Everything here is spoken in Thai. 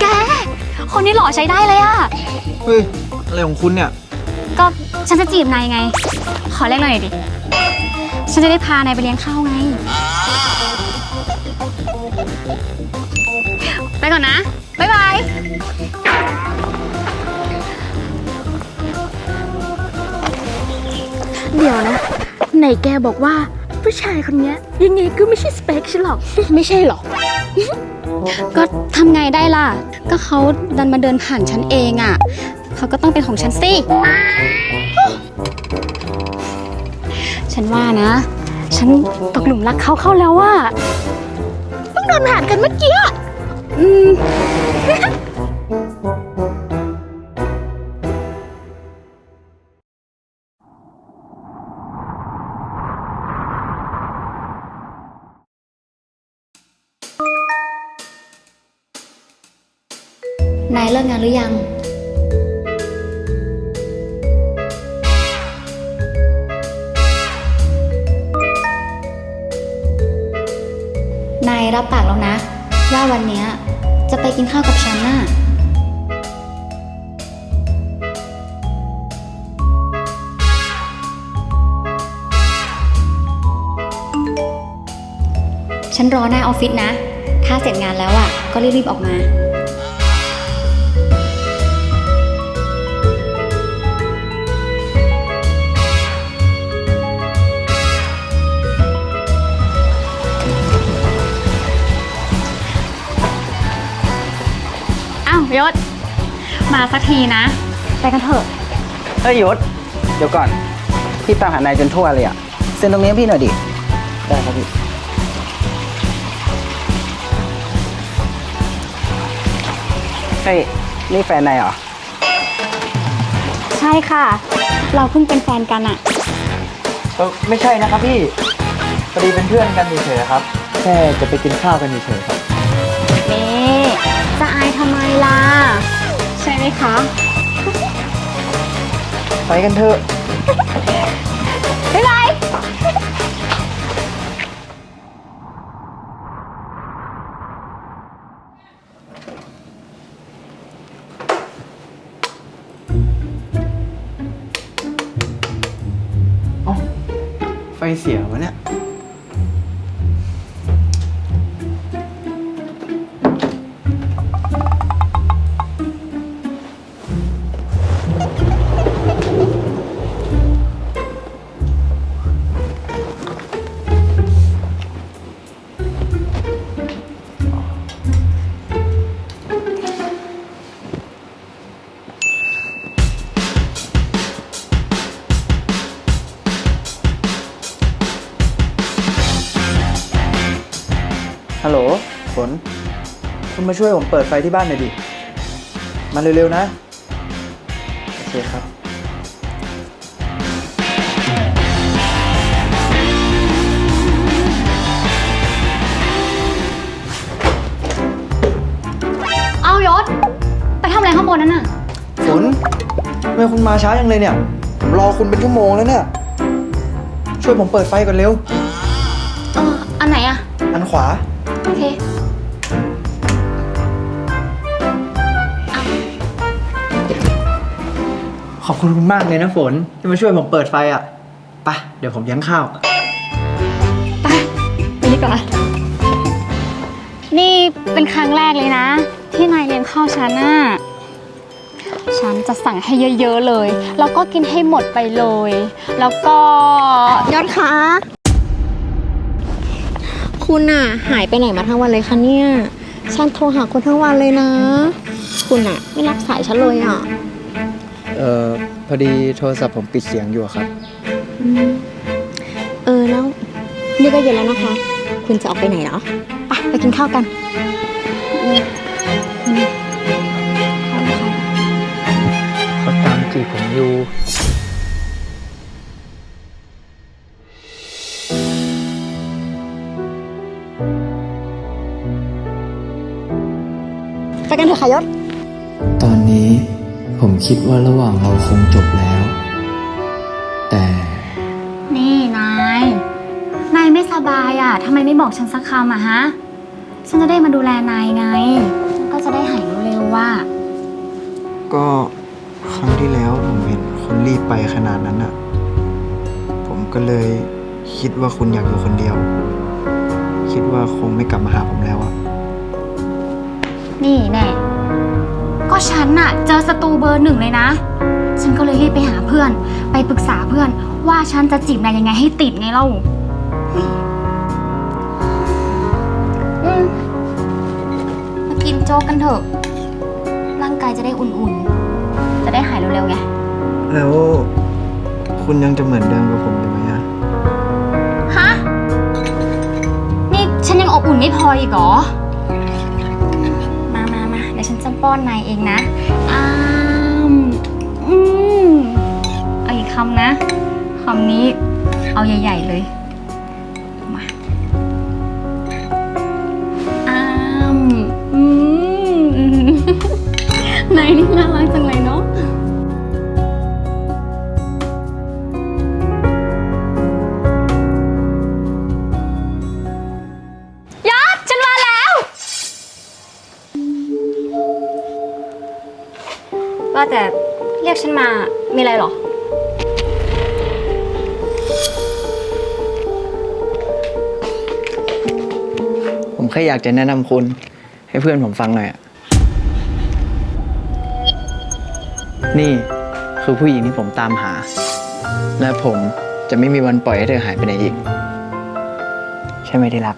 แก คนนี้หล่อใช้ได้เลยอะเฮ้ย อะไรของคุณเนี่ย ก็ฉันจะจีบนายไง ขอเลขหน่อยดิ ฉันจะได้พานายไปเลี้ยงข้าวไง ไปก่อนนะ บ๊ายบาย เดี๋ยวนะ ไหนแกบอกว่า ผู้ชายคนเนี้ยยังไงก็ไม่ใช่สเปคฉันหรอก ไม่ใช่หรอกก็ทำไงได้ล่ะ ก็เขาดันมาเดินผ่านฉันเองอะ เขาก็ต้องเป็นของฉันสิ ฉันว่านะ ฉันตกหลุมรักเขาเข้าแล้วว่าเพิ่งเดินผ่านกันเมื่อกี้อืม นายเลิกงานหรือยัง นายรับปากแล้วนะ ว่าวันเนี้ยจะไปกินข้าวกับฉันน่ะ ฉันรอหน้าออฟฟิศนะ ถ้าเสร็จงานแล้วอะ ก็รีบๆออกมา ยศ มาสักทีนะ ไปกันเถอะเฮ้ยยศ เดี๋ยวก่อน พี่ตามหานายจนทั่วเลยอะเซ็นตรงนี้ให้พี่หน่อยดิ ได้ครับพี่ เฮ้ย นี่แฟนนายเหรอ ใช่ค่ะ เราเพิ่งเป็นแฟนกันอะเออไม่ใช่นะครับพี่พอดีเป็นเพื่อนกันเฉยๆครับ แค่จะไปกินข้าวกันเฉยๆครับนี่ จะอายทำไมล่ะ ใช่ไหมคะ ไปกันเถอะ บ๊ายบาย ไฟเสียวะเนี่ย ฮัลโหลฝนคุณมาช่วยผมเปิดไฟที่บ้านหน่อยดิ มาเร็วๆนะ โอเคครับ เอายศ ไปทำอะไรข้างบนนั่นน่ะ ฝนทำไมคุณมาช้าจังเลยเนี่ย ผมรอคุณเป็นชั่วโมงแล้วเนี่ย ช่วยผมเปิดไฟก่อนเร็ว เออ อันไหนอะอันขวา โอเคขอบคุณคุณมากเลยนะฝนที่มาช่วยผมเปิดไฟอะไปเดี๋ยวผมเลี้ยงข้าว ไปไปดีกว่า นี่เป็นครั้งแรกเลยนะ ที่นายเลี้ยงข้าวฉันน่ะฉันจะสั่งให้เยอะ ๆ เลย แล้วก็กินให้หมดไปเลย แล้วก็ยอดคะ คุณอะหายไปไหนมาทั้งวันเลยคะเนี่ย ฉันโทรหาคุณทั้งวันเลยนะ คุณอะไม่รับสายฉันเลยอะเอ่อพอดีโทรศัพท์ผมปิดเสียงอยู่อะครับ เออแล้วนี่ก็เย็นแล้วนะคะ คุณจะออกไปไหนเหรอไปไปกินข้าวกันเขาตามจีบผมอยู่ ไปกันเถอะค่ะยศ ตอนนี้ผมคิดว่าระหว่างเราคงจบแล้ว แต่นี่นายนายายไม่สบายอะทำไมไม่บอกฉันสักคำอะฮะ ฉันจะได้มาดูแลนายไง ก็จะได้หายเร็วๆว่า ก็ครั้งที่แล้วผมเห็นคุณรีบไปขนาดนั้นอะผมก็เลยคิดว่าคุณอยากอยู่คนเดียว คิดว่าคงไม่กลับมาหาผมแล้วอะ นี่แน่ ก็ฉันน่ะ เจอศัตรูเบอร์หนึ่งเลยนะ ฉันก็เลยรีบไปหาเพื่อน ไปปรึกษาเพื่อน ว่าฉันจะจีบนายยังไงให้ติดไงเล่าเฮ้ยอืมมากินโจ๊กกันเถอะ ร่างกายจะได้อุ่นๆ จะได้หายเร็วๆไง แล้วคุณยังจะเหมือนเดิมกับผมอยู่ไหมอะฮะ นี่ฉันยังอบอุ่นไม่พออีกเหรอมามามาเดี๋ยวฉันจะป้อนนายเองนะอ้ามอืมเอาอีกคำนะคำนี้เอาใหญ่ ๆ เลย ว่าแต่เรียกฉันมา มีอะไรเหรอ ผมแค่อยากจะแนะนำคุณ ให้เพื่อนผมฟังหน่อยอะนี่คือผู้หญิงที่ผมตามหา และผมจะไม่มีวันปล่อยให้เธอหายไปไหนอีก ใช่ไหมที่รัก